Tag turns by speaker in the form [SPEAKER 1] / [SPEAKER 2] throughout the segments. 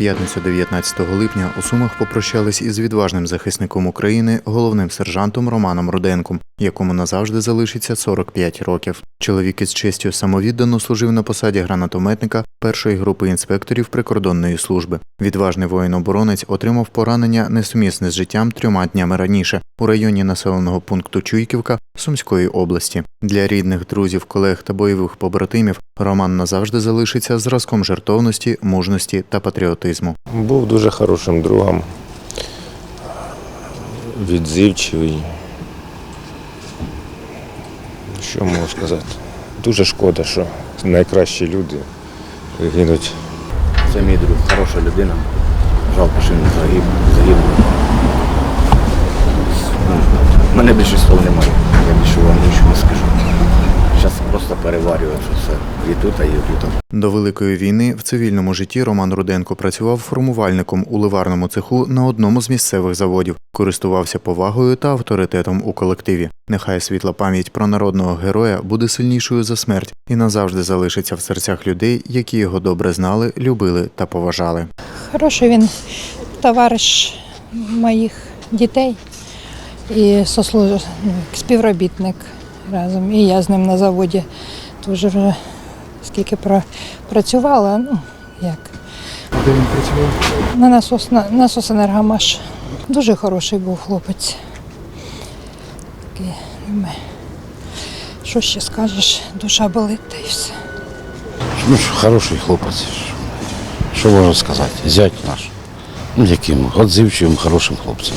[SPEAKER 1] П'ятницю 19 липня у Сумах попрощались із відважним захисником України, головним сержантом Романом Руденком, якому назавжди залишиться 45 років. Чоловік із честю самовіддано служив на посаді гранатометника першої групи інспекторів прикордонної служби. Відважний воїн-оборонець отримав поранення несумісне з життям трьома днями раніше у районі населеного пункту Чуйківка Сумської області. Для рідних, друзів, колег та бойових побратимів Роман назавжди залишиться зразком жертовності, мужності та патріотизму.
[SPEAKER 2] Був дуже хорошим другом, відзивчивий. Що можу сказати? Дуже шкода, що найкращі люди гинуть.
[SPEAKER 3] Це мій друг, хороша людина. Жалко, що він загиб, У мене більше слов немає. Я більше вам нічого не скажу. Зараз просто переварюю це все. І тут, і тут.
[SPEAKER 1] До великої війни в цивільному житті Роман Руденко працював формувальником у ливарному цеху на одному з місцевих заводів, користувався повагою та авторитетом у колективі. Нехай світла пам'ять про народного героя буде сильнішою за смерть і назавжди залишиться в серцях людей, які його добре знали, любили та поважали.
[SPEAKER 4] Хороший він товариш моїх дітей і сослуж... ну, співробітник разом. І я з ним на заводі теж вже скільки працювала, ну як.
[SPEAKER 5] А де він працював?
[SPEAKER 4] На насос, на, насосенергомаш. Дуже хороший був хлопець. Такий, ну, Що ще скажеш, душа болить та й все.
[SPEAKER 6] Ну, що хороший хлопець. Що можна сказати? Зять наш. Ну, яким отзивчивим, хорошим хлопцем.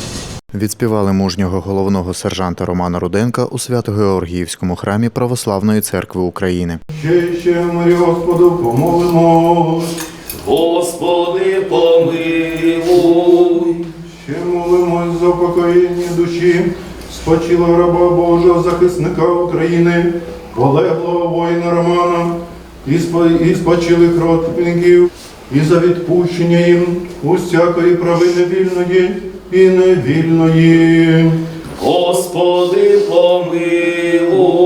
[SPEAKER 1] Відспівали мужнього головного сержанта Романа Руденка у Свято-Георгіївському храмі Православної церкви України.
[SPEAKER 5] Ще ще Господу помолимо,
[SPEAKER 7] Господи, помилуй,
[SPEAKER 5] ще молимось за покоєння душі, спочила раба Божого захисника України, полеглого воїна Романа, і спо- і спочилих родственників, і за відпущення їм усякої провини вільної і невільної.
[SPEAKER 7] Господи, помилуй.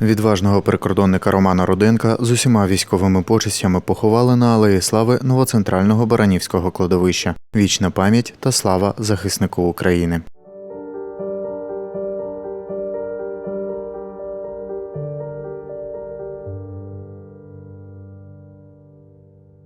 [SPEAKER 1] Відважного прикордонника Романа Руденка з усіма військовими почестями поховали на Алеї Слави новоцентрального Баранівського кладовища. Вічна пам'ять та слава захиснику України.